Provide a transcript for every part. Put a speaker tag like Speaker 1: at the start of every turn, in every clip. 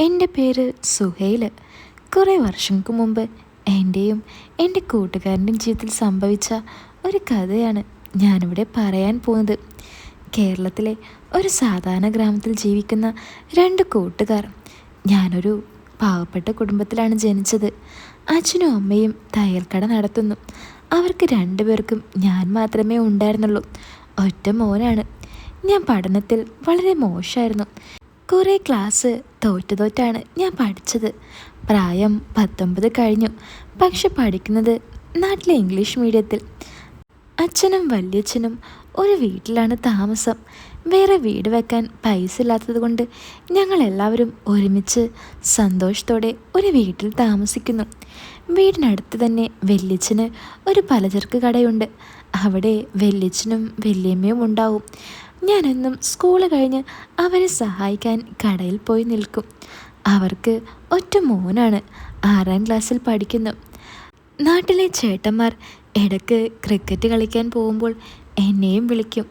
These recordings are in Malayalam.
Speaker 1: എന്റെ പേര് സുഹൈൽ കുറേ വർഷങ്ങൾക്ക് മുമ്പ് എന്റെയും എന്റെ കൂട്ടുകാരന്റെയും ജീവിതത്തിൽ സംഭവിച്ച ഒരു കഥയാണ് ഞാനിവിടെ പറയാൻ പോകുന്നത്. കേരളത്തിലെ ഒരു സാധാരണ ഗ്രാമത്തിൽ ജീവിക്കുന്ന രണ്ട് കൂട്ടുകാർ. ഞാനൊരു പാവപ്പെട്ട കുടുംബത്തിലാണ് ജനിച്ചത്. അച്ഛനും അമ്മയും തയ്യൽക്കട നടത്തുന്നു. അവർക്ക് രണ്ടുപേർക്കും ഞാൻ മാത്രമേ ഉണ്ടായിരുന്നുള്ളൂ. ഒറ്റ മോനാണ്. ഞാൻ പഠനത്തിൽ വളരെ മോശമായിരുന്നു. കുറേ ക്ലാസ് തോറ്റു തോറ്റാണ് ഞാൻ പഠിച്ചത്. പ്രായം പത്തൊമ്പത് കഴിഞ്ഞു. പക്ഷെ പഠിക്കുന്നത് നാട്ടിലെ ഇംഗ്ലീഷ് മീഡിയത്തിൽ. അച്ഛനും വല്യച്ഛനും ഒരു വീട്ടിലാണ് താമസം. വേറെ വീട് വെക്കാൻ പൈസ ഇല്ലാത്തത് കൊണ്ട് ഞങ്ങൾ എല്ലാവരും ഒരുമിച്ച് സന്തോഷത്തോടെ ഒരു വീട്ടിൽ താമസിക്കുന്നു. വീടിനടുത്ത് തന്നെ വല്യച്ഛന് ഒരു പലചരക്ക് കടയുണ്ട്. അവിടെ വല്യച്ഛനും വല്യമ്മയും ഉണ്ടാവും. ഞാനെന്നും സ്കൂൾ കഴിഞ്ഞ് അവരെ സഹായിക്കാൻ കടയിൽ പോയി നിൽക്കും. അവർക്ക് ഒറ്റ മോനാണ്. ആറാം ക്ലാസ്സിൽ പഠിക്കുന്നു. നാട്ടിലെ ചേട്ടന്മാർ ഇടയ്ക്ക് ക്രിക്കറ്റ് കളിക്കാൻ പോകുമ്പോൾ എന്നെയും വിളിക്കും.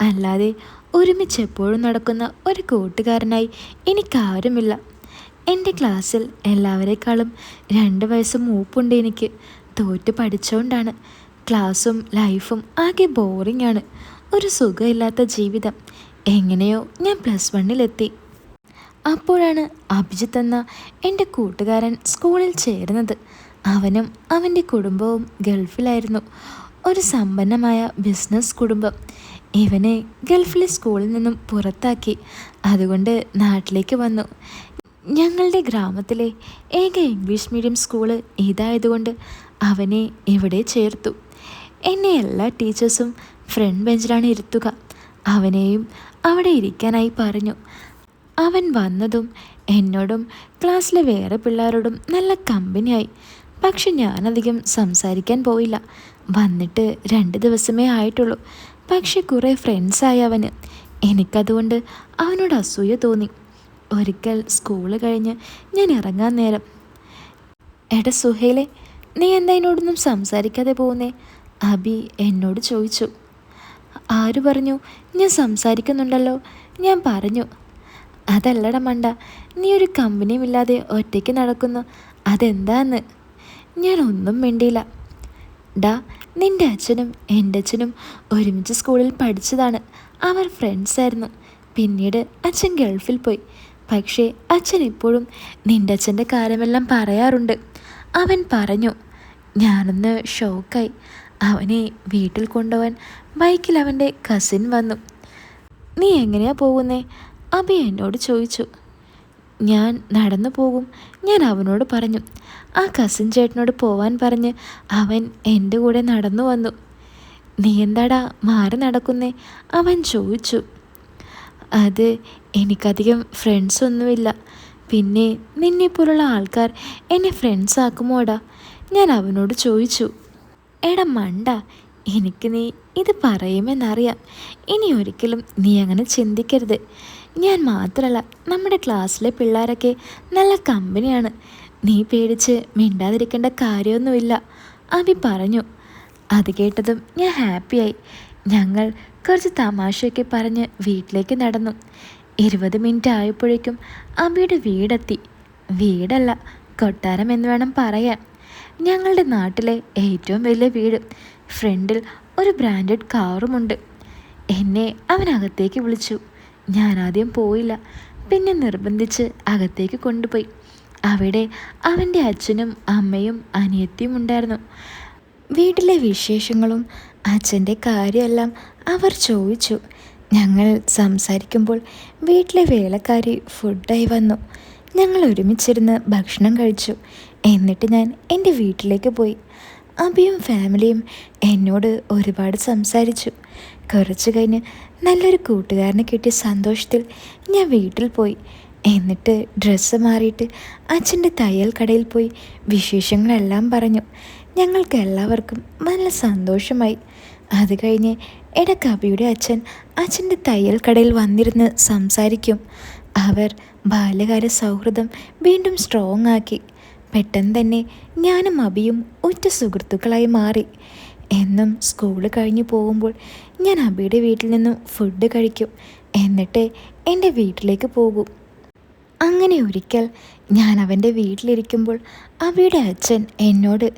Speaker 1: അല്ലാതെ ഒരുമിച്ച് എപ്പോഴും നടക്കുന്ന ഒരു കൂട്ടുകാരനായി എനിക്കാരുമില്ല. എന്റെ ക്ലാസ്സിൽ എല്ലാവരെക്കാളും രണ്ട് വയസ്സ് മൂപ്പുണ്ട് എനിക്ക്. തോറ്റ് പഠിച്ചുകൊണ്ടാണ് ക്ലാസ്സും ലൈഫും ആകെ ബോറിംഗ് ആണ് ഒരു സുഖമില്ലാത്ത ജീവിതം. എങ്ങനെയോ ഞാൻ പ്ലസ് വണ്ണിലെത്തി അപ്പോഴാണ് അഭിജിത്ത് എന്ന എന്റെ കൂട്ടുകാരൻ സ്കൂളിൽ ചേരുന്നത്. അവനും അവന്റെ കുടുംബവും ഗൾഫിലായിരുന്നു. ഒരു സമ്പന്നമായ ബിസിനസ് കുടുംബം. ഇവനെ ഗൾഫിലെ സ്കൂളിൽ നിന്നും പുറത്താക്കി. അതുകൊണ്ട് നാട്ടിലേക്ക് വന്നു. ഞങ്ങളുടെ ഗ്രാമത്തിലെ ഏക ഇംഗ്ലീഷ് മീഡിയം സ്കൂൾ ഇതായതുകൊണ്ട് അവനെ ഇവിടെ ചേർത്തു. എന്നെ എല്ലാ ടീച്ചേഴ്സും ഫ്രണ്ട് ബെഞ്ചിലാണ് ഇരുത്തുക. അവനെയും അവിടെ ഇരിക്കാനായി പറഞ്ഞു. അവൻ വന്നതും എന്നോടും ക്ലാസ്സിലെ വേറെ പിള്ളേരോടും നല്ല കമ്പനിയായി. പക്ഷെ ഞാനധികം സംസാരിക്കാൻ പോയില്ല. വന്നിട്ട് രണ്ട് ദിവസമേ ആയിട്ടുള്ളൂ. പക്ഷെ കുറേ ഫ്രണ്ട്സായി അവന്. എനിക്കതുകൊണ്ട് അവനോട് അസൂയ തോന്നി. ഒരിക്കൽ സ്കൂൾ കഴിഞ്ഞ് ഞാൻ ഇറങ്ങാൻ നേരം. എടാ സുഹേലെ നീ എന്താ എന്നോടൊന്നും സംസാരിക്കാതെ പോകുന്നേ? അബി എന്നോട് ചോദിച്ചു. ആര് പറഞ്ഞു? ഞാൻ സംസാരിക്കുന്നുണ്ടല്ലോ. ഞാൻ പറഞ്ഞു അതല്ലട മണ്ട നീ ഒരു കമ്പനിയും ഇല്ലാതെ ഒറ്റയ്ക്ക് നടക്കുന്നു. അതെന്താന്ന്? ഞാൻ ഒന്നും മിണ്ടിയില്ല. ഡാ നിന്റെ അച്ഛനും എന്റെ അച്ഛനും ഒരുമിച്ച് സ്കൂളിൽ പഠിച്ചതാണ്. അവർ ഫ്രണ്ട്സായിരുന്നു പിന്നീട് അച്ഛൻ ഗൾഫിൽ പോയി. പക്ഷേ അച്ഛൻ ഇപ്പോഴും നിന്റെ അച്ഛന്റെ കാര്യമെല്ലാം പറയാറുണ്ട്. അവൻ പറഞ്ഞു ഞാനൊന്ന് ഷോക്കായി അവനെ വീട്ടിൽ കൊണ്ടുപോവാൻ ബൈക്കിൽ അവന്റെ കസിൻ വന്നു. നീ എങ്ങനെയാ പോകുന്നേ? അബി എന്നോട് ചോദിച്ചു. ഞാൻ നടന്നു പോകും ഞാൻ അവനോട് പറഞ്ഞു. ആ കസിൻ ചേട്ടനോട് പോവാൻ പറഞ്ഞ് അവൻ എന്റെ കൂടെ നടന്നു വന്നു. നീ എന്താടാ മാറി നടക്കുന്നേ? അവൻ ചോദിച്ചു. അത് എനിക്കധികം ഫ്രണ്ട്സ് ഒന്നുമില്ല. പിന്നെ നിന്നെപ്പോലുള്ള ആൾക്കാർ എന്നെ ഫ്രണ്ട്സ് ആക്കുമോടാ? ഞാൻ അവനോട് ചോദിച്ചു. എടാ മണ്ട എനിക്ക് നീ ഇത് പറയുമെന്നറിയാം. ഇനി ഒരിക്കലും നീ അങ്ങനെ ചിന്തിക്കരുത്. ഞാൻ മാത്രമല്ല നമ്മുടെ ക്ലാസ്സിലെ പിള്ളേരൊക്കെ നല്ല കമ്പനിയാണ്. നീ പേടിച്ച് മിണ്ടാതിരിക്കേണ്ട കാര്യമൊന്നുമില്ല. അബി പറഞ്ഞു. അത് കേട്ടതും ഞാൻ ഹാപ്പിയായി. ഞങ്ങൾ കുറച്ച് തമാശയൊക്കെ പറഞ്ഞ് വീട്ടിലേക്ക് നടന്നു. ഇരുപത് മിനിറ്റ് ആയപ്പോഴേക്കും അബിയുടെ വീടെത്തി. വീടല്ല കൊട്ടാരം എന്ന് വേണം പറയാൻ. ഞങ്ങളുടെ നാട്ടിലെ ഏറ്റവും വലിയ വീട്. ഫ്രണ്ടിൽ ഒരു ബ്രാൻഡഡ് കാറുമുണ്ട്. എന്നെ അവനകത്തേക്ക് വിളിച്ചു. ഞാൻ ആദ്യം പോയില്ല. പിന്നെ നിർബന്ധിച്ച് അകത്തേക്ക് കൊണ്ടുപോയി. അവിടെ അവന്റെ അച്ഛനും അമ്മയും അനിയത്തിയും ഉണ്ടായിരുന്നു. വീട്ടിലെ വിശേഷങ്ങളും അച്ഛന്റെ കാര്യമെല്ലാം അവർ ചോദിച്ചു. ഞങ്ങൾ സംസാരിക്കുമ്പോൾ വീട്ടിലെ വേലക്കാരി ഫുഡായി വന്നു. ഞങ്ങൾ ഒരുമിച്ചിരുന്ന് ഭക്ഷണം കഴിച്ചു. എന്നിട്ട് ഞാൻ എന്റെ വീട്ടിലേക്ക് പോയി. അബിയും ഫാമിലിയും എന്നോട് ഒരുപാട് സംസാരിച്ചു. കുറച്ച് കഴിഞ്ഞ് നല്ലൊരു കൂട്ടുകാരനെ കിട്ടിയ സന്തോഷത്തിൽ ഞാൻ വീട്ടിൽ പോയി. എന്നിട്ട് ഡ്രസ്സ് മാറിയിട്ട് അച്ഛന്റെ തയ്യൽ കടയിൽ പോയി വിശേഷങ്ങളെല്ലാം പറഞ്ഞു. ഞങ്ങൾക്ക് എല്ലാവർക്കും നല്ല സന്തോഷമായി. അത് കഴിഞ്ഞ് ഇടയ്ക്ക് അബിയുടെ അച്ഛൻ അച്ഛന്റെ തയ്യൽ കടയിൽ വന്നിരുന്ന് സംസാരിക്കും. അവർ ബാല്യകാല സൗഹൃദം വീണ്ടും സ്ട്രോങ് ആക്കി. പെട്ടെന്ന് തന്നെ ഞാനും അബിയും ഒറ്റ സുഹൃത്തുക്കളായി മാറി. എന്നും സ്കൂൾ കഴിഞ്ഞു പോകുമ്പോൾ ഞാൻ അബിയുടെ വീട്ടിൽ നിന്നും ഫുഡ് കഴിക്കും. എന്നിട്ട് എന്റെ വീട്ടിലേക്ക് പോകും. അങ്ങനെ ഒരിക്കൽ ഞാൻ അവന്റെ വീട്ടിലിരിക്കുമ്പോൾ അവയുടെ അച്ഛൻ എന്നോട്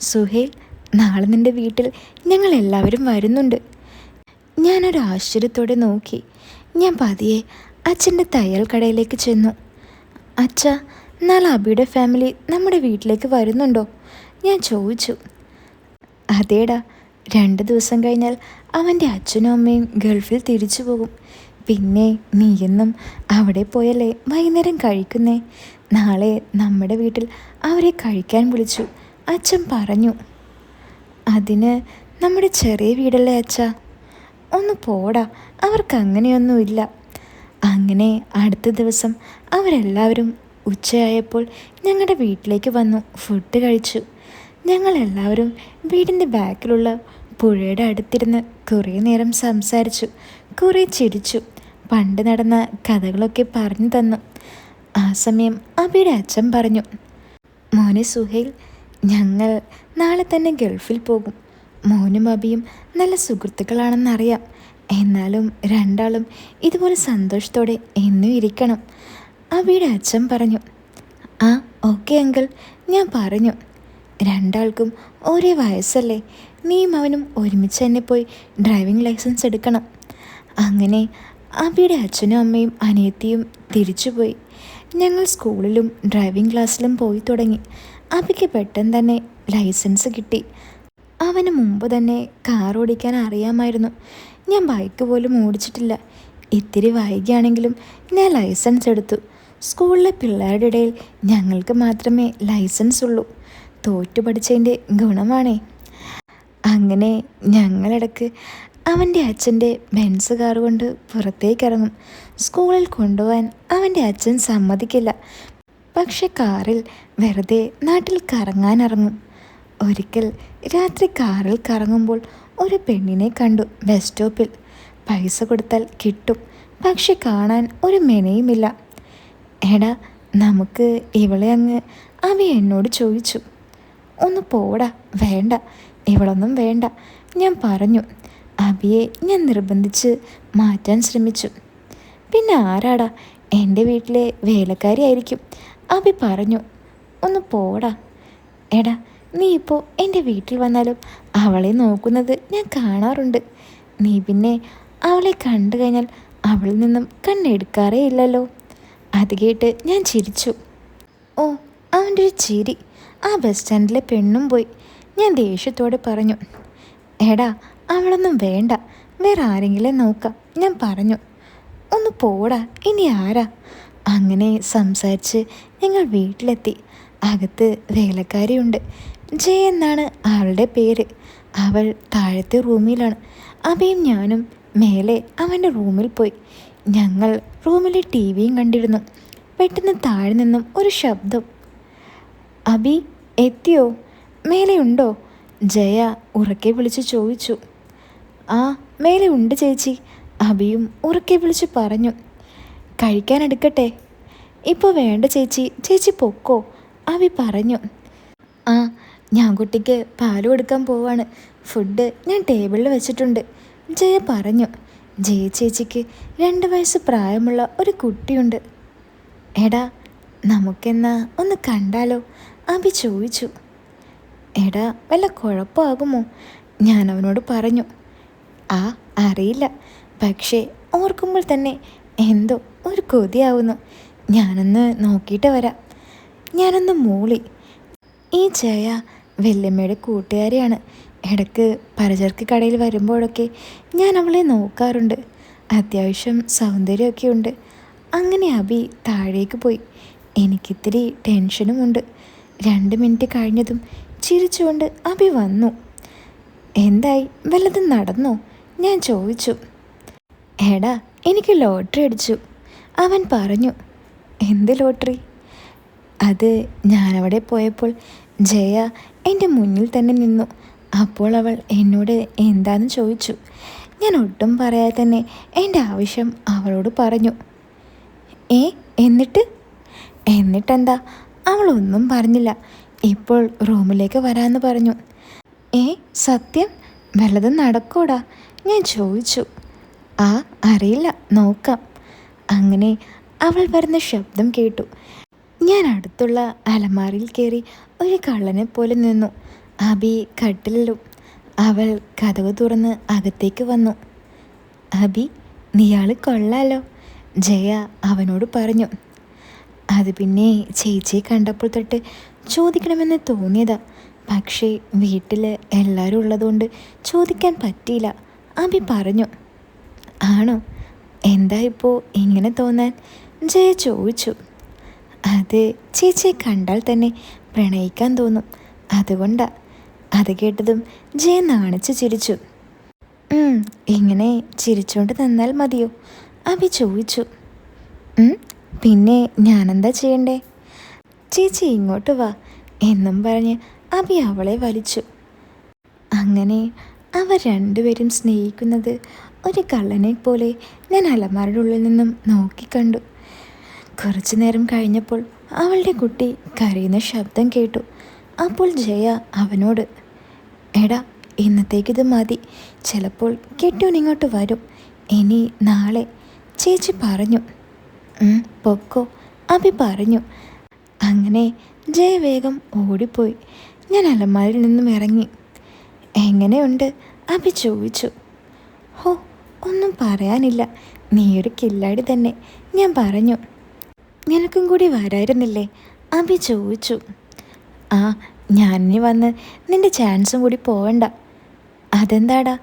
Speaker 1: സുഹേൽ നാളെ നിന്റെ വീട്ടിൽ ഞങ്ങൾ എല്ലാവരും വരുന്നുണ്ട്. ഞാനൊരു ആശ്ചര്യത്തോടെ നോക്കി. ഞാൻ പതിയെ അച്ഛന്റെ തയ്യൽ കടയിലേക്ക് ചെന്നു. അച്ഛ നാളെ അബിയുടെ ഫാമിലി നമ്മുടെ വീട്ടിലേക്ക് വരുന്നുണ്ടോ? ഞാൻ ചോദിച്ചു. അതേടാ രണ്ട് ദിവസം കഴിഞ്ഞാൽ അവന്റെ അച്ഛനും അമ്മയും ഗൾഫിൽ തിരിച്ചു പോകും. പിന്നെ നീയെന്നും അവിടെ പോയല്ലേ വൈകുന്നേരം കഴിക്കുന്നേ? നാളെ നമ്മുടെ വീട്ടിൽ അവരെ കഴിക്കാൻ വിളിച്ചു. അച്ഛൻ പറഞ്ഞു. അതിന് നമ്മുടെ ചെറിയ വീടല്ലേ അച്ഛ? ഒന്ന് പോടാ അവർക്ക് അങ്ങനെയൊന്നുമില്ല. അങ്ങനെ അടുത്ത ദിവസം അവരെല്ലാവരും ഉച്ചയായപ്പോൾ ഞങ്ങളുടെ വീട്ടിലേക്ക് വന്നു ഫുഡ് കഴിച്ചു. ഞങ്ങളെല്ലാവരും വീടിന്റെ ബാക്കിലുള്ള പുഴയുടെ അടുത്തിരുന്ന് കുറേ നേരം സംസാരിച്ചു. കുറേ ചിരിച്ചു. പണ്ട് നടന്ന കഥകളൊക്കെ പറഞ്ഞു തന്നു. ആ സമയം അബിയുടെ അച്ഛൻ പറഞ്ഞു മോനെ സുഹൈൽ ഞങ്ങൾ നാളെ തന്നെ ഗൾഫിൽ പോകും. മോനും അബിയും നല്ല സുഹൃത്തുക്കളാണെന്നറിയാം. എന്നാലും രണ്ടാളും ഇതുപോലെ സന്തോഷത്തോടെ എന്നും ഇരിക്കണം. അബിയുടെ അച്ഛൻ പറഞ്ഞു ആ ഓക്കെ അങ്കിൾ ഞാൻ പറഞ്ഞു. രണ്ടാൾക്കും ഒരേ വയസ്സല്ലേ. നീയും അവനും ഒരുമിച്ച് തന്നെ പോയി ഡ്രൈവിംഗ് ലൈസൻസ് എടുക്കണം. അങ്ങനെ അബിയുടെ അച്ഛനും അമ്മയും അനിയത്തിയും തിരിച്ചുപോയി. ഞങ്ങൾ സ്കൂളിലും ഡ്രൈവിംഗ് ക്ലാസ്സിലും പോയി തുടങ്ങി. അബിക്ക് പെട്ടെന്ന് തന്നെ ലൈസൻസ് കിട്ടി. അവന് മുമ്പ് തന്നെ കാർ ഓടിക്കാൻ അറിയാമായിരുന്നു. ഞാൻ ബൈക്ക് പോലും ഓടിച്ചിട്ടില്ല. ഇത്തിരി വൈകിയാണെങ്കിലും ഞാൻ ലൈസൻസ് എടുത്തു. സ്കൂളിലെ പിള്ളേരുടെ ഇടയിൽ ഞങ്ങൾക്ക് മാത്രമേ ലൈസൻസ് ഉള്ളൂ തോറ്റു പഠിച്ചതിന്റെ ഗുണമാണേ. അങ്ങനെ ഞങ്ങളിടക്ക് അവന്റെ അച്ഛന്റെ ബെൻസ് കാർ കൊണ്ട് പുറത്തേക്ക് ഇറങ്ങും സ്കൂളിൽ കൊണ്ടുപോകാൻ അവന്റെ അച്ഛൻ സമ്മതിക്കില്ല. പക്ഷെ കാറിൽ വെറുതെ നാട്ടിൽ കറങ്ങാനിറങ്ങും. ഒരിക്കൽ രാത്രി കാറിൽ കറങ്ങുമ്പോൾ ഒരു പെണ്ണിനെ കണ്ടു ബസ് സ്റ്റോപ്പിൽ. പൈസ കൊടുത്താൽ കിട്ടും. പക്ഷെ കാണാൻ ഒരു മെനയുമില്ല. എടാ നമുക്ക് ഇവളെ അങ്ങ് അവ എന്നോട് ചോദിച്ചു. ഒന്ന് പോടാ വേണ്ട ഇവളൊന്നും വേണ്ട ഞാൻ പറഞ്ഞു. അബിയെ ഞാൻ നിർബന്ധിച്ച് മാറ്റാൻ ശ്രമിച്ചു. പിന്നെ ആരാടാ? എന്റെ വീട്ടിലെ വേലക്കാരിയായിരിക്കും അബി പറഞ്ഞു. ഒന്ന് പോടാ. എടാ നീ ഇപ്പോൾ എന്റെ വീട്ടിൽ വന്നാലും അവളെ നോക്കുന്നത് ഞാൻ കാണാറുണ്ട്. നീ പിന്നെ അവളെ കണ്ടു കഴിഞ്ഞാൽ അവളിൽ നിന്നും കണ്ണെടുക്കാറേ ഇല്ലല്ലോ. അത് കേട്ട് ഞാൻ ചിരിച്ചു. ഓ അവന്റെ ഒരു ചിരി. ആ ബസ് സ്റ്റാൻഡിലെ പെണ്ണും പോയി. ഞാൻ ദേഷ്യത്തോടെ പറഞ്ഞു എടാ അവളൊന്നും വേണ്ട. വേറെ ആരെങ്കിലും നോക്കാം. ഞാൻ പറഞ്ഞു ഒന്ന് പോടാ ഇനി ആരാ? അങ്ങനെ സംസാരിച്ച് ഞങ്ങൾ വീട്ടിലെത്തി. അകത്ത് വേലക്കാരിയുണ്ട്. ജയ എന്നാണ് അവളുടെ പേര്. അവൾ താഴത്തെ റൂമിലാണ്. അവയും ഞാനും മേലെ അവന്റെ റൂമിൽ പോയി. ഞങ്ങൾ റൂമിലെ ടി വിയും കണ്ടിരുന്നു. പെട്ടെന്ന് താഴെ നിന്നും ഒരു ശബ്ദം. അബി എത്തിയോ? മേലെയുണ്ടോ? ജയ ഉറക്കെ വിളിച്ച് ചോദിച്ചു. ആ മേലെ ഉണ്ട് ചേച്ചി. അബിയും ഉറക്കെ വിളിച്ച് പറഞ്ഞു. കഴിക്കാൻ എടുക്കട്ടെ. ഇപ്പോൾ വേണ്ട ചേച്ചി. ചേച്ചി പൊക്കോ? അബി പറഞ്ഞു. ആ ഞാൻ കുട്ടിക്ക് പാൽ കൊടുക്കാൻ പോവാണ്. ഫുഡ് ഞാൻ ടേബിളിൽ വെച്ചിട്ടുണ്ട്. ജയ പറഞ്ഞു. ജയ ചേച്ചിക്ക് രണ്ട് വയസ്സ് പ്രായമുള്ള ഒരു കുട്ടിയുണ്ട്. എടാ നമുക്കെന്നാ ഒന്ന് കണ്ടാലോ? അഭി ചോദിച്ചു. എടാ വല്ല കുഴപ്പമാകുമോ? ഞാൻ അവനോട് പറഞ്ഞു. ആ അറിയില്ല. പക്ഷേ ഓർക്കുമ്പോൾ തന്നെ എന്തോ ഒരു കൊതിയാവുന്നു. ഞാനൊന്ന് നോക്കിയിട്ട് വരാം. ഞാനൊന്ന് മൂളി. ഈ ജയ വെല്ലമ്മയുടെ കൂട്ടുകാരിയാണ്. ഇടയ്ക്ക് പലചരക്ക് കടയിൽ വരുമ്പോഴൊക്കെ ഞാൻ അവളെ നോക്കാറുണ്ട്. അത്യാവശ്യം സൗന്ദര്യമൊക്കെ ഉണ്ട് അങ്ങനെ അബി താഴേക്ക് പോയി. എനിക്കിത്തിരി ടെൻഷനുമുണ്ട്. രണ്ട് മിനിറ്റ് കഴിഞ്ഞതും ചിരിച്ചുകൊണ്ട് അബി വന്നു. എന്തായി? വല്ലതും നടന്നോ? ഞാൻ ചോദിച്ചു. എടാ എനിക്ക് ലോട്ടറി അടിച്ചു. അവൻ പറഞ്ഞു എന്ത് ലോട്ടറി? അത് ഞാനവിടെ പോയപ്പോൾ ജയ എന്റെ മുന്നിൽ തന്നെ നിന്നു. അപ്പോൾ അവൾ എന്നോട് എന്താണെന്ന് ചോദിച്ചു. ഞാൻ ഒട്ടും പറയാതെ തന്നെ എന്റെ ആവശ്യം അവളോട് പറഞ്ഞു. ഏ എന്നിട്ട്? എന്നിട്ടെന്താ? അവളൊന്നും പറഞ്ഞില്ല. ഇപ്പോൾ റൂമിലേക്ക് വരാമെന്ന് പറഞ്ഞു. ഏ സത്യം? വല്ലതും നടക്കൂടാ? ഞാൻ ചോദിച്ചു. ആ അറിയില്ല. നോക്കാം. അങ്ങനെ അവൾ വരുന്ന ശബ്ദം കേട്ടു. ഞാൻ അടുത്തുള്ള അലമാരിയിൽ കയറി ഒരു കള്ളനെ പോലെ നിന്നു. അബി കട്ടിലും അവൾ കഥവ് തുറന്ന് അകത്തേക്ക് വന്നു. അബി നീയാൾ കൊള്ളാലോ ജയ അവനോട് പറഞ്ഞു. അത് പിന്നെ ചേച്ചിയെ കണ്ടപ്പോൾ തൊട്ട് ചോദിക്കണമെന്ന് തോന്നിയതാ. പക്ഷേ വീട്ടിൽ എല്ലാവരും ഉള്ളതുകൊണ്ട് ചോദിക്കാൻ പറ്റിയില്ല അബി പറഞ്ഞു. ആണോ? എന്താ ഇപ്പോൾ ഇങ്ങനെ തോന്നാൻ? ജയ ചോദിച്ചു. അത് ചേച്ചിയെ കണ്ടാൽ തന്നെ പ്രണയിക്കാൻ തോന്നും. അതുകൊണ്ടാ അത് കേട്ടതും ജയ നാണിച്ച് ചിരിച്ചു. "ഉം, ഇങ്ങനെ ചിരിച്ചുകൊണ്ട് തന്നാൽ മതിയോ? അഭി ചോദിച്ചു. "ഉം, പിന്നെ ഞാനെന്താ ചെയ്യണ്ടേ? ചേച്ചി ഇങ്ങോട്ട് വാ എന്നും പറഞ്ഞ് അഭി അവളെ വലിച്ചു. അങ്ങനെ അവർ രണ്ടുപേരും സ്നേഹിക്കുന്നത് ഒരു കള്ളനെ പോലെ ഞാൻ അലമാരുടെ ഉള്ളിൽ നിന്നും നോക്കിക്കണ്ടു കുറച്ചു നേരം കഴിഞ്ഞപ്പോൾ അവളുടെ കുട്ടി കരയുന്ന ശബ്ദം കേട്ടു. അപ്പോൾ ജയ അവനോട് എടാ ഇന്നത്തേക്കിത് മതി. ചിലപ്പോൾ കെട്ടിയോൻ ഇങ്ങോട്ട് വരും. ഇനി നാളെ ചേച്ചി പറഞ്ഞു. "ഉം, പൊക്കോ അഭി പറഞ്ഞു. അങ്ങനെ ജയ വേഗം ഓടിപ്പോയി. ഞാൻ അലമാരിൽ നിന്നും ഇറങ്ങി. എങ്ങനെയുണ്ട്? അഭി ചോദിച്ചു. ഹോ ഒന്നും പറയാനില്ല. നീ ഒരു കില്ലാടി തന്നെ ഞാൻ പറഞ്ഞു. നിനക്കും കൂടി വരായിരുന്നില്ലേ? അഭി ചോദിച്ചു. ആ ഞാനിനി വന്ന് നിന്റെ ചാൻസും കൂടി പോവണ്ട. അതെന്താടാ?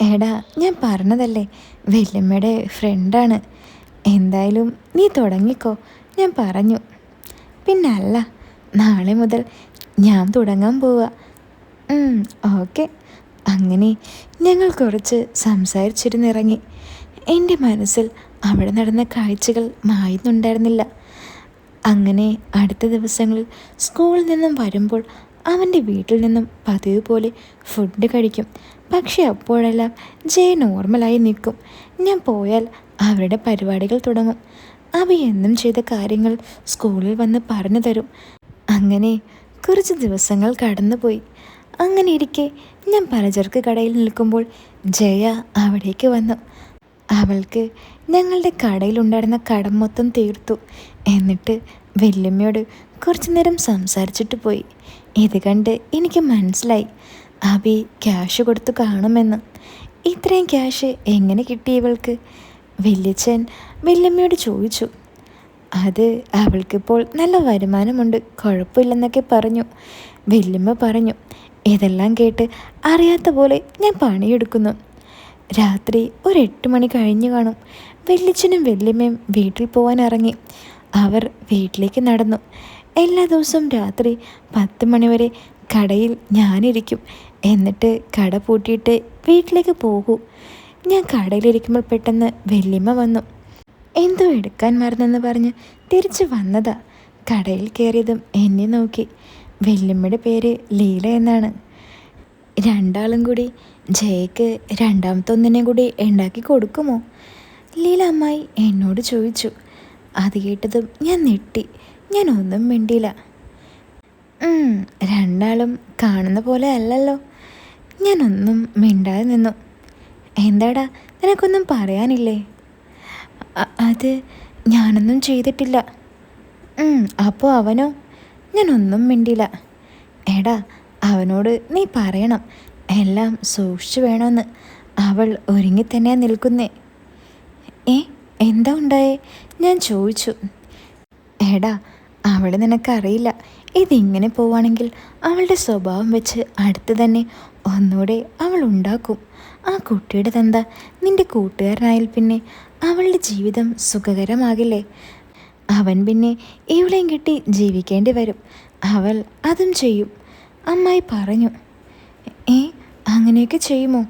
Speaker 1: എടാ ഞാൻ പറഞ്ഞതല്ലേ വെല്ലമ്മയുടെ ഫ്രണ്ടാണ് എന്തായാലും നീ തുടങ്ങിക്കോ ഞാൻ പറഞ്ഞു. പിന്നെ അല്ല നാളെ മുതൽ ഞാൻ തുടങ്ങാൻ പോവുക ഓക്കെ അങ്ങനെ ഞങ്ങൾ കുറച്ച് സംസാരിച്ചിരുന്നിറങ്ങി. എന്റെ മനസ്സിൽ അവിടെ നടന്ന കാഴ്ചകൾ മായുന്നുണ്ടായിരുന്നില്ല. അങ്ങനെ അടുത്ത ദിവസങ്ങളിൽ സ്കൂളിൽ നിന്നും വരുമ്പോൾ അവന്റെ വീട്ടിൽ നിന്നും പതിവ് പോലെ ഫുഡ് കഴിക്കും. പക്ഷെ അപ്പോഴെല്ലാം ജയ നോർമലായി നിൽക്കും. ഞാൻ പോയാൽ അവരുടെ പരിപാടികൾ തുടങ്ങും. അവ എന്നും ചെയ്ത കാര്യങ്ങൾ സ്കൂളിൽ വന്ന് പറഞ്ഞു തരും. അങ്ങനെ കുറച്ച് ദിവസങ്ങൾ കടന്നുപോയി. അങ്ങനെ ഇരിക്കെ ഞാൻ പലചരക്ക് കടയിൽ നിൽക്കുമ്പോൾ ജയ അവിടേക്ക് വന്നു. അവൾക്ക് ഞങ്ങളുടെ കടയിലുണ്ടായിരുന്ന കടം മൊത്തം തീർത്തു. എന്നിട്ട് വല്യമ്മയോട് കുറച്ചു നേരം സംസാരിച്ചിട്ട് പോയി. ഇത് കണ്ട് എനിക്ക് മനസ്സിലായി. അബി ക്യാഷ് കൊടുത്തു കാണുമെന്ന്. ഇത്രയും ക്യാഷ് എങ്ങനെ കിട്ടി ഇവൾക്ക്? വല്യച്ഛൻ വല്യമ്മയോട് ചോദിച്ചു. അത് അവൾക്കിപ്പോൾ നല്ല വരുമാനമുണ്ട് കുഴപ്പമില്ലെന്നൊക്കെ പറഞ്ഞു. വല്യമ്മ പറഞ്ഞു ഇതെല്ലാം കേട്ട് അറിയാത്ത പോലെ ഞാൻ പണിയെടുക്കുന്നു. രാത്രി ഒരു എട്ട് മണി കഴിഞ്ഞു കാണും. വല്യച്ഛനും വല്യമ്മയും വീട്ടിൽ പോകാൻ ഇറങ്ങി. അവർ വീട്ടിലേക്ക് നടന്നു. എല്ലാ ദിവസവും രാത്രി പത്ത് മണിവരെ കടയിൽ ഞാനിരിക്കും. എന്നിട്ട് കട പൂട്ടിയിട്ട് വീട്ടിലേക്ക് പോകൂ. ഞാൻ കടയിലിരിക്കുമ്പോൾ പെട്ടെന്ന് വെല്ലിമ്മ വന്നു. എന്തോ എടുക്കാൻ മറന്നെന്ന് പറഞ്ഞ് തിരിച്ചു വന്നതാ. കടയിൽ കയറിയതും എന്നെ നോക്കി. വെല്ലിമ്മയുടെ പേര് ലീല എന്നാണ്. രണ്ടാളും കൂടി ജയക്ക് രണ്ടാമത്തെ ഒന്നിനെ കൂടി ഉണ്ടാക്കി കൊടുക്കുമോ? ലീല അമ്മായി എന്നോട് ചോദിച്ചു. അത് കേട്ടതും ഞാൻ നെട്ടി ഞാൻ ഒന്നും മിണ്ടിയില്ല. രണ്ടാളും കാണുന്ന പോലെ അല്ലല്ലോ. ഞാനൊന്നും മിണ്ടാതെ നിന്നു. എന്താടാ നിനക്കൊന്നും പറയാനില്ലേ? അത് ഞാനൊന്നും ചെയ്തിട്ടില്ല. അപ്പോൾ അവനോ? ഞാനൊന്നും മിണ്ടിയില്ല. എടാ അവനോട് നീ പറയണം. എല്ലാം സൂക്ഷിച്ചു വേണമെന്ന് അവൾ ഒരുങ്ങി തന്നെയാണ് നിൽക്കുന്നേ. ഏ എന്താ ഉണ്ടായേ? ഞാൻ ചോദിച്ചു. എടാ അവൾ നിനക്കറിയില്ല. ഇതിങ്ങനെ പോവാണെങ്കിൽ അവളുടെ സ്വഭാവം വെച്ച് അടുത്ത് തന്നെ ഒന്നുകൂടെ അവൾ ഉണ്ടാക്കും. ആ കുട്ടിയുടെ തന്ത നിന്റെ കൂട്ടുകാരനായാൽ പിന്നെ അവളുടെ ജീവിതം സുഖകരമാകില്ലേ? അവൻ പിന്നെ ഇവളെയും കിട്ടി ജീവിക്കേണ്ടി വരും. അവൾ അതും ചെയ്യും. അമ്മായി പറഞ്ഞു. ഏ അങ്ങനെയൊക്കെ ചെയ്യുമോ?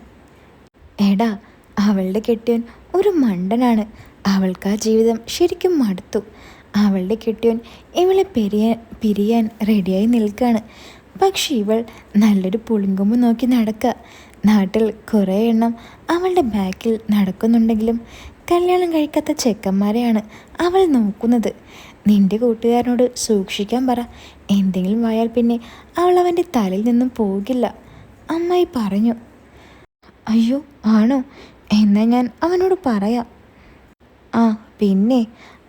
Speaker 1: എടാ അവളുടെ കെട്ടിയൻ ഒരു മണ്ടനാണ്. അവൾക്ക് ആ ജീവിതം ശരിക്കും മടുത്തു. അവളുടെ കെട്ടിയോൻ ഇവളെ പിരിയാൻ പിരിയാൻ റെഡിയായി നിൽക്കുകയാണ് പക്ഷെ ഇവൾ നല്ലൊരു പുളിങ്കൊമ്പ് നോക്കി നടക്കുക നാട്ടിൽ കുറേ എണ്ണം അവളുടെ ബാക്കിൽ നടക്കുന്നുണ്ടെങ്കിലും കല്യാണം കഴിക്കാത്ത ചെക്കന്മാരെയാണ് അവൾ നോക്കുന്നത്. നിന്റെ കൂട്ടുകാരനോട് സൂക്ഷിക്കാൻ പറ. എന്തെങ്കിലും വായാൽ പിന്നെ അവൾ അവന്റെ തലയിൽ നിന്നും പോകില്ല. അമ്മായി പറഞ്ഞു. അയ്യോ ആണോ? എന്നാൽ ഞാൻ അവനോട് പറയാം. ആ പിന്നെ.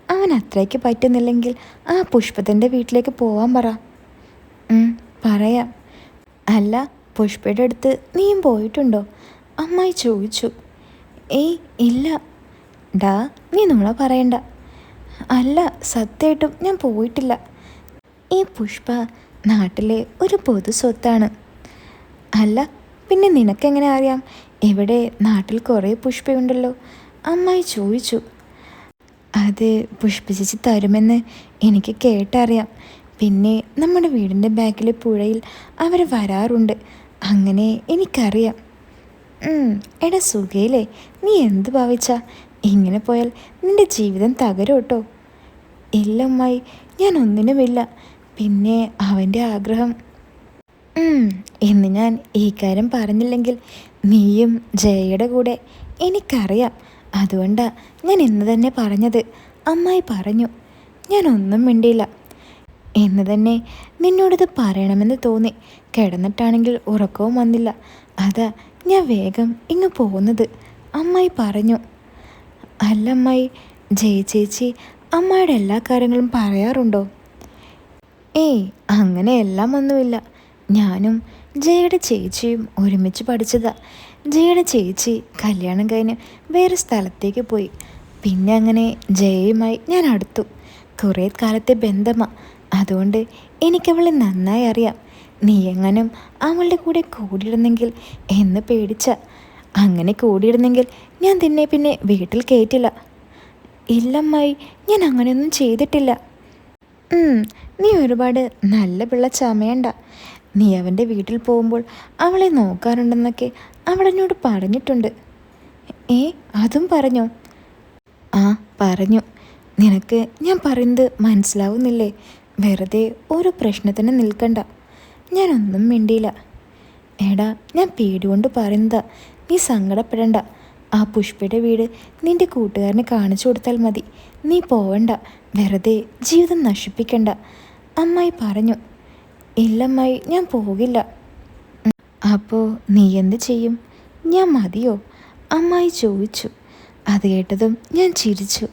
Speaker 1: അവൻ അത്രയ്ക്ക് പറ്റുന്നില്ലെങ്കിൽ ആ പുഷ്പത്തിന്റെ വീട്ടിലേക്ക് പോവാൻ പറ. പറയാം. അല്ല പുഷ്പയുടെ അടുത്ത് നീയും പോയിട്ടുണ്ടോ? അമ്മായി ചോദിച്ചു. ഏയ് ഇല്ല. ഡാ നീ നമ്മളെ പറയണ്ട. അല്ല സത്യമായിട്ടും ഞാൻ പോയിട്ടില്ല. ഈ പുഷ്പ നാട്ടിലെ ഒരു പൊതു സ്വത്താണ്. അല്ല പിന്നെ നിനക്കെങ്ങനെ അറിയാം? ഇവിടെ നാട്ടിൽ കുറേ പുഷ്പയുണ്ടല്ലോ. അമ്മായി ചോദിച്ചു. അത് പുഷ്പിച്ച് തരുമെന്ന് എനിക്ക് കേട്ടറിയാം. പിന്നെ നമ്മുടെ വീടിന്റെ ബാക്കിലെ പുഴയിൽ അവർ വരാറുണ്ട്. അങ്ങനെ എനിക്കറിയാം. എടാ സുഖയില്ലേ നീ എന്ത് ഭാവിച്ചാ? ഇങ്ങനെ പോയാൽ നിന്റെ ജീവിതം തകരും കേട്ടോ ഇല്ല അമ്മായി ഞാൻ ഒന്നിനുമില്ല. പിന്നെ അവന്റെ ആഗ്രഹം. എന്ന് ഞാൻ ഈ കാര്യം പറഞ്ഞില്ലെങ്കിൽ നീയും ജയയുടെ കൂടെ എനിക്കറിയാം. അതുകൊണ്ടാ ഞാൻ ഇന്ന് തന്നെ പറഞ്ഞത്. അമ്മായി പറഞ്ഞു. ഞാൻ ഒന്നും മിണ്ടിയില്ല. ഇന്ന് തന്നെ നിന്നോടിത് പറയണമെന്ന് തോന്നി. കിടന്നിട്ടാണെങ്കിൽ ഉറക്കവും വന്നില്ല. അതാ ഞാൻ വേഗം ഇങ്ങ് പോകുന്നത് അമ്മായി പറഞ്ഞു. അല്ല അമ്മായി ജയ ചേച്ചി അമ്മായുടെ എല്ലാ കാര്യങ്ങളും പറയാറുണ്ടോ? ഏയ് അങ്ങനെ എല്ലാം ഒന്നുമില്ല. ഞാനും ജയയുടെ ചേച്ചിയും ഒരുമിച്ച് പഠിച്ചതാ. ജയയുടെ ചേച്ചി കല്യാണം കഴിഞ്ഞ് വേറെ സ്ഥലത്തേക്ക് പോയി. പിന്നെ അങ്ങനെ ജയയുമായി ഞാൻ അടുത്തു. കുറേ കാലത്തെ ബന്ധമാണ് അതുകൊണ്ട് എനിക്കവളെ നന്നായി അറിയാം. നീ എങ്ങനും അവളുടെ കൂടെ കൂടിയിരുന്നെങ്കിൽ എന്ന് പേടിച്ച. അങ്ങനെ കൂടിയിരുന്നെങ്കിൽ ഞാൻ നിന്നെ പിന്നെ വീട്ടിൽ കയറ്റില്ല. ഇല്ലമ്മായി ഞാൻ അങ്ങനെയൊന്നും ചെയ്തിട്ടില്ല. നീ ഒരുപാട് നല്ല പിള്ള ചമയണ്ട. നീ അവന്റെ വീട്ടിൽ പോകുമ്പോൾ അവളെ നോക്കാറുണ്ടെന്നൊക്കെ അവളെന്നോട് പറഞ്ഞിട്ടുണ്ട്. ഏ അതും പറഞ്ഞോ? ആ പറഞ്ഞു. നിനക്ക് ഞാൻ പറയുന്നത് മനസ്സിലാവുന്നില്ലേ? വെറുതെ ഒരു പ്രശ്നത്തിന് നിൽക്കണ്ട. ഞാനൊന്നും മിണ്ടിയില്ല. എടാ ഞാൻ പേടികൊണ്ട് പറയുന്നതാ. നീ സങ്കടപ്പെടണ്ട. ആ പുഷ്പയുടെ വീട് നിന്റെ കൂട്ടുകാരന് കാണിച്ചു കൊടുത്താൽ മതി. നീ പോവണ്ട. വെറുതെ ജീവിതം നശിപ്പിക്കണ്ട. അമ്മായി പറഞ്ഞു. ഇല്ലമ്മായി ഞാൻ പോകില്ല. അപ്പോൾ നീ എന്ത് ചെയ്യും? ഞാൻ മതിയോ? അമ്മായി ചോദിച്ചു. അത് കേട്ടതും ഞാൻ ചിരിച്ചു.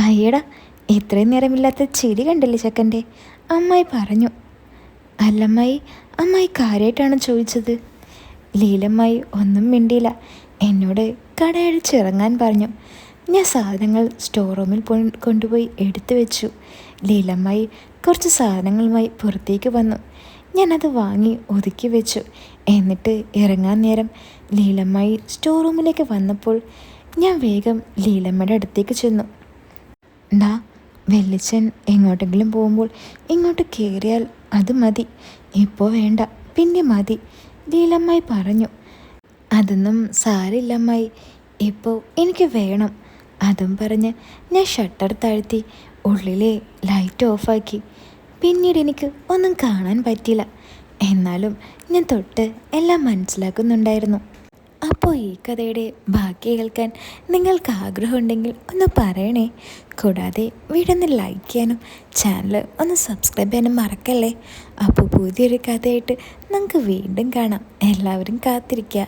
Speaker 1: അയ്യടാ ഇത്രയും നേരമില്ലാത്ത ചിരി കണ്ടില്ലേ ചെക്കന്റെ? അമ്മായി പറഞ്ഞു. അല്ലമ്മായി അമ്മായി കാര്യമായിട്ടാണ് ചോദിച്ചത്. ലീലമ്മായി ഒന്നും മിണ്ടിയില്ല. എന്നോട് കടയടിച്ചിറങ്ങാൻ പറഞ്ഞു. ഞാൻ സാധനങ്ങൾ സ്റ്റോർ റൂമിൽ പോയി കൊണ്ടുപോയി എടുത്തു വെച്ചു. ലീലമ്മായി കുറച്ച് സാധനങ്ങളുമായി പുറത്തേക്ക് വന്നു. ഞാനത് വാങ്ങി ഒതുക്കി വെച്ചു. എന്നിട്ട് ഇറങ്ങാൻ നേരം ലീലമ്മായി സ്റ്റോർ റൂമിലേക്ക് വന്നപ്പോൾ ഞാൻ വേഗം ലീലമ്മയുടെ അടുത്തേക്ക് ചെന്നു. ഡാ വെള്ളിച്ചൻ എങ്ങോട്ടെങ്കിലും പോകുമ്പോൾ ഇങ്ങോട്ട് കയറിയാൽ അത് മതി. ഇപ്പോൾ വേണ്ട പിന്നെ മതി ലീലമ്മായി പറഞ്ഞു. അതൊന്നും സാരില്ലമ്മായി ഇപ്പോൾ എനിക്ക് വേണം അതും പറഞ്ഞ് ഞാൻ ഷട്ടർ താഴ്ത്തി ഉള്ളിലെ ലൈറ്റ് ഓഫാക്കി. പിന്നീട് എനിക്ക് ഒന്നും കാണാൻ പറ്റില്ല എന്നാലും ഞാൻ തൊട്ട് എല്ലാം മനസ്സിലാക്കുന്നുണ്ടായിരുന്നു. അപ്പോൾ ഈ കഥയുടെ ബാക്കി കേൾക്കാൻ നിങ്ങൾക്ക് ആഗ്രഹമുണ്ടെങ്കിൽ ഒന്ന് പറയണേ. കൂടാതെ വീടൊന്ന് ലൈക്ക് ചെയ്യാനും ചാനൽ ഒന്ന് സബ്സ്ക്രൈബ് ചെയ്യാനും മറക്കല്ലേ? അപ്പോൾ പുതിയൊരു കഥയായിട്ട് നമുക്ക് വീണ്ടും കാണാം. എല്ലാവരും കാത്തിരിക്കുക.